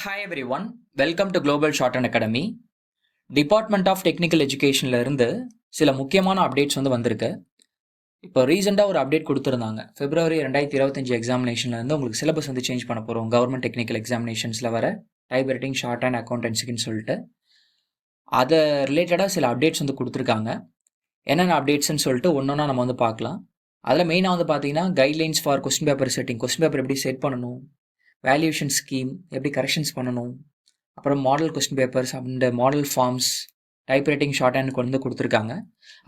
Hi everyone welcome to global shorthand academy department of technical எஜுகேஷன்லேருந்து சில முக்கியமான updates வந்து வந்திருக்கு. இப்போ ரீசெண்டாக ஒரு அப்டேட் கொடுத்துருந்தாங்க. பிப்ரவரி ரெண்டாயிரத்தி இருபத்தஞ்சி எக்ஸாமினேஷன்லேருந்து உங்களுக்கு சிலபஸ் வந்து சேஞ்ச் பண்ண போகிறோம் கவர்மெண்ட் டெக்னிக்கல் எக்ஸாமினேஷன்ஸில் வர டைப் ரைட்டிங் ஷார்ட் அண்ட் அக்கௌண்டன்சிக்குன்னு சொல்லிட்டு. அதை ரிலேட்டடாக சில அப்டேட்ஸ் வந்து கொடுத்துருக்காங்க. என்னென்ன அப்டேட்ஸ்னு சொல்லிட்டு ஒன்றா நம்ம வந்து பார்க்கலாம். அதில் மெயினாக வந்து பார்த்தீங்கன்னா guidelines for question paper setting question paper எப்படி செட் பண்ணணும்? வேல்யூஷன் ஸ்கீம் எப்படி கரெக்ஷன்ஸ் பண்ணணும் அப்புறம் மாடல் கொஸ்டின் பேப்பர்ஸ் அந்த model forms type writing shorthand கொண்டு வந்து கொடுத்துருக்காங்க.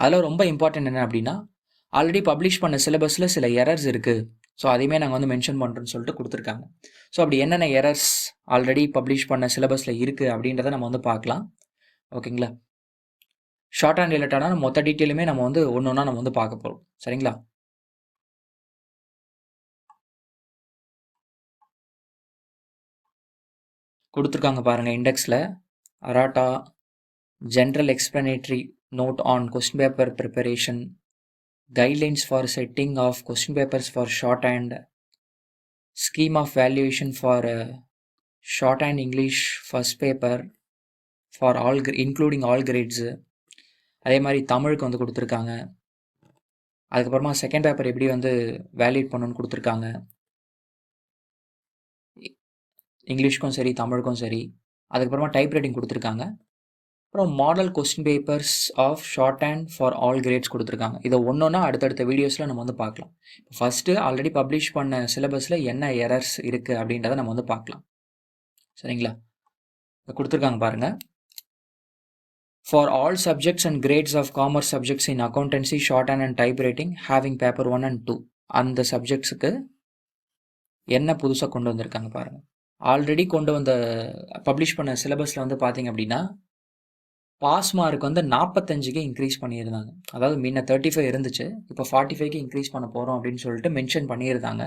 அதில் ரொம்ப இம்பார்ட்டன்ட் என்ன அப்படின்னா ஆல்ரெடி பப்ளிஷ் பண்ண சிலபஸில் சில எரர்ஸ் இருக்குது ஸோ அதையுமே நாங்கள் வந்து மென்ஷன் பண்ணுறோன்னு சொல்லிட்டு கொடுத்துருக்காங்க. ஸோ அப்படி என்னென்ன எரர்ஸ் ஆல்ரெடி பப்ளிஷ் பண்ண சிலபஸில் இருக்குது அப்படின்றத நம்ம வந்து பார்க்கலாம். ஓகேங்களா ஷார்ட் ஹேண்ட் ரிலேட்டடான மொத்த டீட்டெயிலுமே நம்ம வந்து ஒன்று ஒன்றா நம்ம வந்து பார்க்க போகிறோம் சரிங்களா? கொடுத்துருக்காங்க பாருங்கள் இண்டெக்ஸில். அராட்டா general explanatory note on question paper preparation guidelines for setting of question papers for shorthand scheme of valuation for shorthand English first paper for all including all grades அதே மாதிரி தமிழுக்கு வந்து கொடுத்துருக்காங்க. அதுக்கப்புறமா செகண்ட் பேப்பர் எப்படி வந்து வேலிட் பண்ணணும்னு கொடுத்துருக்காங்க. இங்கிலீஷ்க்கும் சரி தமிழுக்கும் சரி அதுக்கப்புறமா டைப் ரைட்டிங் கொடுத்துருக்காங்க. அப்புறம் model question papers of shorthand for all grades கொடுத்துருக்காங்க. இதை ஒன்றுன்னா அடுத்தடுத்த வீடியோஸில் நம்ம வந்து பார்க்கலாம். ஃபஸ்ட்டு ஆல்ரெடி பப்ளிஷ் பண்ண சிலபஸில் என்ன எரர்ஸ் இருக்குது அப்படின்றத நம்ம வந்து பார்க்கலாம். சரிங்களா? கொடுத்துருக்காங்க பாருங்கள் for all subjects and grades of commerce subjects in accountancy shorthand and typewriting having paper one and two அந்த சப்ஜெக்ட்ஸுக்கு என்ன புதுசாக கொண்டு வந்திருக்காங்க பாருங்கள் ஆல்ரெடி கொண்டு வந்த பப்ளிஷ் பண்ண சிலபஸில் வந்து பார்த்தீங்க அப்படின்னா பாஸ் மார்க் வந்து நாற்பத்தஞ்சுக்கு இன்க்ரீஸ் பண்ணியிருந்தாங்க. அதாவது முன்ன தேர்ட்டி ஃபைவ் இருந்துச்சு இப்போ ஃபார்ட்டி ஃபைவ்க்கு இன்க்ரீஸ் பண்ண போகிறோம் அப்படின்னு சொல்லிட்டு மென்ஷன் பண்ணியிருந்தாங்க.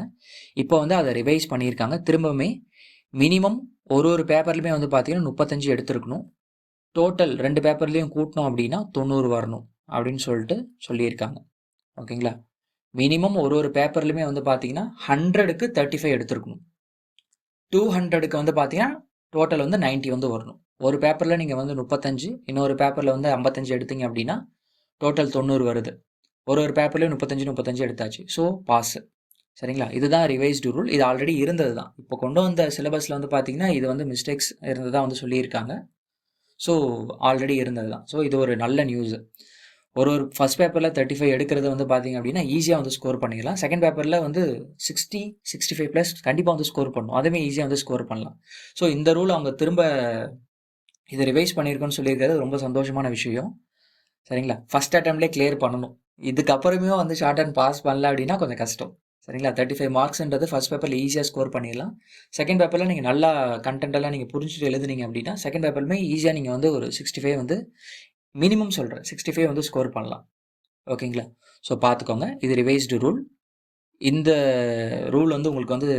இப்போ வந்து அதை ரிவைஸ் பண்ணியிருக்காங்க. திரும்பவுமே மினிமம் ஒரு ஒரு பேப்பர்லையுமே வந்து பார்த்தீங்கன்னா முப்பத்தஞ்சு எடுத்துருக்கணும். டோட்டல் ரெண்டு பேப்பர்லேயும் கூட்டணும் அப்படின்னா தொண்ணூறு வரணும் அப்படின்னு சொல்லிட்டு சொல்லியிருக்காங்க. ஓகேங்களா? மினிமம் ஒரு ஒரு பேப்பர்லையுமே வந்து பார்த்தீங்கன்னா ஹண்ட்ரடுக்கு தேர்ட்டி ஃபைவ் எடுத்துருக்கணும். டூ ஹண்ட்ரடுக்கு வந்து பார்த்தீங்கன்னா டோட்டல் வந்து நைன்ட்டி வந்து வரணும். ஒரு பேப்பரில் நீங்கள் வந்து முப்பத்தஞ்சு இன்னொரு பேப்பரில் வந்து ஐம்பத்தஞ்சு எடுத்தீங்க அப்படின்னா டோட்டல் தொண்ணூறு வருது. ஒரு ஒரு பேப்பர்லேயும் முப்பத்தஞ்சு முப்பத்தஞ்சு எடுத்தாச்சு. ஸோ பாஸ் சரிங்களா? இதுதான் ரிவைஸ்டு ரூல் இது ஆல்ரெடி இருந்தது தான் இப்போ கொண்டு வந்த சிலபஸில் வந்து பார்த்தீங்கன்னா இது வந்து மிஸ்டேக்ஸ் இருந்ததாக வந்து சொல்லியிருக்காங்க. ஸோ ஆல்ரெடி இருந்தது தான் ஸோ இது ஒரு நல்ல நியூஸு ஒரு ஒரு ஃபஸ்ட் பேப்பரில் தேர்ட்டி ஃபைவ் எடுக்கிறது வந்து பார்த்தீங்க அப்படின்னா ஈஸியாக வந்து ஸ்கோர் பண்ணிடலாம் செகண்ட் பேப்பரில் வந்து சிக்ஸ்டி சிக்ஸ்டி ஃபைவ் ப்ளஸ் கண்டிப்பாக வந்து ஸ்கோர் பண்ணும் அதுவுமே ஈஸியாக வந்து ஸ்கோர் பண்ணலாம். ஸோ இந்த ரூல் அவங்க திரும்ப இதை ரிவைஸ் பண்ணியிருக்கோன்னு சொல்லியிருக்கிறது ரொம்ப சந்தோஷமான விஷயம். சரிங்களா? ஃபஸ்ட் அட்டம்ப்ட்லேயே கிளியர் பண்ணணும். இதுக்கப்புறமே வந்து ஷார்ட் அண்ட் பாஸ் பண்ணல அப்படின்னா கொஞ்சம் கஷ்டம். சரிங்களா? தேர்ட்டி ஃபைவ் மார்க்ஸ்ன்றது ஃபஸ்ட் பேப்பரில் ஈஸியாக ஸ்கோர் பண்ணிடலாம். செகண்ட் பேப்பரில் நீங்கள் நல்லா கண்டென்ட்டெல்லாம் நீங்கள் புரிஞ்சுட்டு எழுதுனீங்க அப்படின்னா செகண்ட் பேப்பருமே ஈஸியாக நீங்கள் வந்து ஒரு சிக்ஸ்டி ஃபைவ் வந்து மினிமம் சொல்கிறேன் சிக்ஸ்டி ஃபைவ் வந்து ஸ்கோர் பண்ணலாம். ஓகேங்களா ஸோ பார்த்துக்கோங்க. இது ரிவைஸ்டு ரூல் இந்த ரூல் வந்து உங்களுக்கு வந்து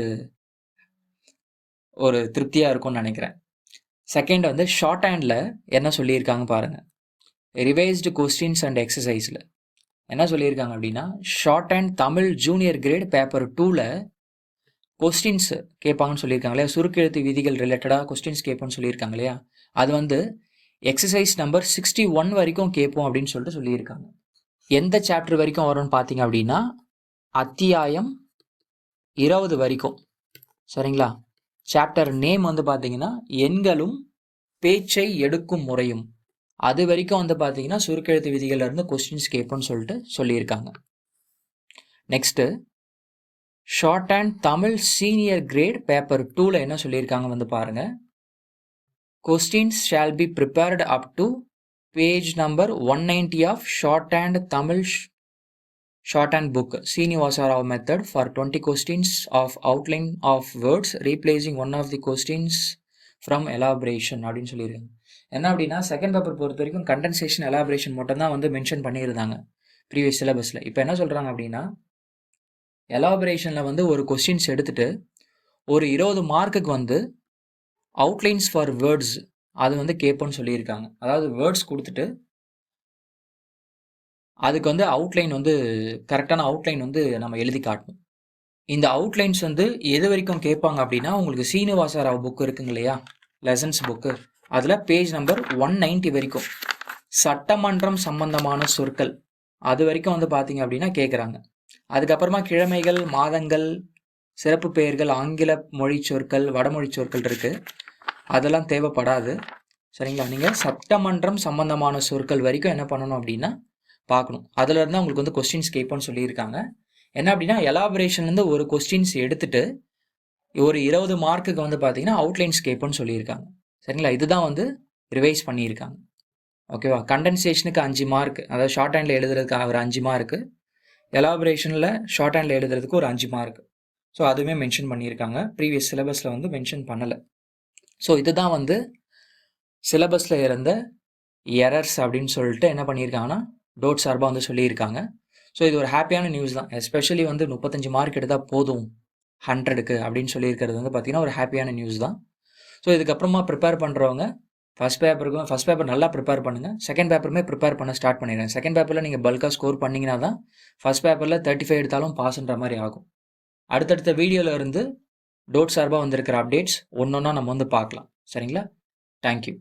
ஒரு திருப்தியாக இருக்கும்னு நினைக்கிறேன். செகண்ட் வந்து ஷார்ட் ஹேண்டில் என்ன சொல்லியிருக்காங்க பாருங்கள் ரிவைஸ்டு கொஸ்டின்ஸ் அண்ட் எக்ஸசைஸில் என்ன சொல்லியிருக்காங்க அப்படின்னா shorthand Tamil junior grade paper டூவில் கொஸ்டின்ஸ் கேட்பாங்கன்னு சொல்லியிருக்காங்க இல்லையா? சுருக்கெழுத்து விதிகள் ரிலேட்டடாக கொஸ்டின்ஸ் கேட்போம்னு சொல்லியிருக்காங்க இல்லையா? அது வந்து எக்ஸசைஸ் நம்பர் சிக்ஸ்டி ஒன் வரைக்கும் கேட்போம் அப்படின்னு சொல்லிட்டு சொல்லியிருக்காங்க. எந்த சாப்டர் வரைக்கும் வரும்னு பார்த்தீங்க அப்படின்னா அத்தியாயம் இருபது வரைக்கும். சரிங்களா? சாப்டர் நேம் வந்து பார்த்தீங்கன்னா எண்களும் பேச்சை எடுக்கும் முறையும். அது வரைக்கும் வந்து பார்த்தீங்கன்னா சுருக்கெழுத்து விதிகள்ல இருந்து கொஸ்டின்ஸ் கேட்போம்னு சொல்லிட்டு சொல்லியிருக்காங்க. Next shorthand Tamil senior grade paper டூவில் என்ன சொல்லியிருக்காங்க வந்து பாருங்கள் questions shall be prepared up to page number one ninety of shorthand Tamil shorthand book Srinivasa Rao method for 20 questions of outline of words replacing one of the questions from elaboration அப்படின்னு சொல்லியிருக்காங்க என்ன அப்படின்னா second paper பொறுத்த வரைக்கும் condensation elaboration மட்டும் தான் வந்து mention பண்ணியிருந்தாங்க ப்ரீவியஸ் சிலபஸில் இப்போ என்ன சொல்கிறாங்க அப்படின்னா எலாபரேஷனில் வந்து ஒரு கொஸ்டின்ஸ் எடுத்துகிட்டு ஒரு இருபது மார்க்குக்கு வந்து அவுட்லைன்ஸ் ஃபார் வேர்ட்ஸ் அது வந்து கேட்போன்னு சொல்லியிருக்காங்க. அதாவது வேர்ட்ஸ் கொடுத்துட்டு அதுக்கு வந்து அவுட்லைன் வந்து கரெக்டான அவுட்லைன் வந்து நம்ம எழுதி காட்டணும். இந்த அவுட்லைன்ஸ் வந்து எது வரைக்கும் கேட்பாங்க அப்படின்னா உங்களுக்கு சீனிவாச ராவ் புக் இருக்குங்க இல்லையா? லெசன்ஸ் புக்கு அதில் பேஜ் நம்பர் ஒன் நைன்ட்டி வரைக்கும். சட்டமன்றம் சம்பந்தமான சொற்கள். அது வரைக்கும் வந்து பார்த்தீங்க அப்படின்னா கேட்குறாங்க அதுக்கப்புறமா கிழமைகள் மாதங்கள் சிறப்பு பெயர்கள் ஆங்கில மொழி சொற்கள் வடமொழி சொற்கள் இருக்குது அதெல்லாம் தேவைப்படாது. சரிங்களா? நீங்கள் சட்டமன்றம் சம்பந்தமான சொற்கள் வரைக்கும் என்ன பண்ணணும் அப்படின்னா பார்க்கணும். அதில் இருந்தால் உங்களுக்கு வந்து கொஸ்டின்ஸ் கேட்போம்னு சொல்லியிருக்காங்க. என்ன அப்படின்னா எலாபரேஷன்லேருந்து ஒரு கொஸ்டின்ஸ் எடுத்துட்டு ஒரு இருபது மார்க்குக்கு வந்து பார்த்தீங்கன்னா அவுட்லைன்ஸ் கேட்போம்னு சொல்லியிருக்காங்க. சரிங்களா? இதுதான் வந்து ரிவைஸ் பண்ணியிருக்காங்க. ஓகேவா கண்டென்சேஷனுக்கு அஞ்சு மார்க் அதாவது ஷார்ட் ஹேண்டில் எழுதுறதுக்கு ஒரு அஞ்சு மார்க்கு எலாபரேஷனில் ஷார்ட் ஹேண்டில் எழுதுறதுக்கு ஒரு அஞ்சு மார்க் ஸோ அதுவுமே மென்ஷன் பண்ணியிருக்காங்க. ப்ரீவியஸ் சிலபஸில் வந்து மென்ஷன் பண்ணலை. ஸோ இதுதான் வந்து சிலபஸில் இருந்த எரர்ஸ் அப்படின்னு சொல்லிட்டு என்ன பண்ணியிருக்காங்கன்னா டோட் சார்பாக வந்து சொல்லியிருக்காங்க. ஸோ இது ஒரு ஹாப்பியான நியூஸ் தான். எஸ்பெஷலி வந்து முப்பத்தஞ்சு மார்க் எடுத்தால் போதும். ஹண்ட்ரடுக்கு அப்படின்னு சொல்லியிருக்கிறது வந்து பார்த்திங்கன்னா ஒரு ஹாப்பியான நியூஸ் தான். ஸோ இதுக்கப்புறமா ப்ரிப்பேர் பண்ணுறவங்க ஃபஸ்ட் பேப்பருக்கும் ஃபஸ்ட் பேப்பர் நல்லா ப்ரிப்பேர் பண்ணுங்கள் செகண்ட் பேப்பருமே ப்ரிப்பேர் பண்ண ஸ்டார்ட் பண்ணிடுறேன் செகண்ட் பேப்பரில் நீங்கள் பல்காக ஸ்கோர் பண்ணிங்கன்னா தான் ஃபஸ்ட் பேப்பரில் தேர்ட்டி ஃபைவ் எடுத்தாலும் பாஸ்ன்ற மாதிரி ஆகும். அடுத்தடுத்த வீடியோவில் இருந்து டோட் சார்பாக வந்திருக்கிற அப்டேட்ஸ் ஒன்று ஒன்றா நம்ம வந்து பார்க்கலாம். சரிங்களா? தேங்க்யூ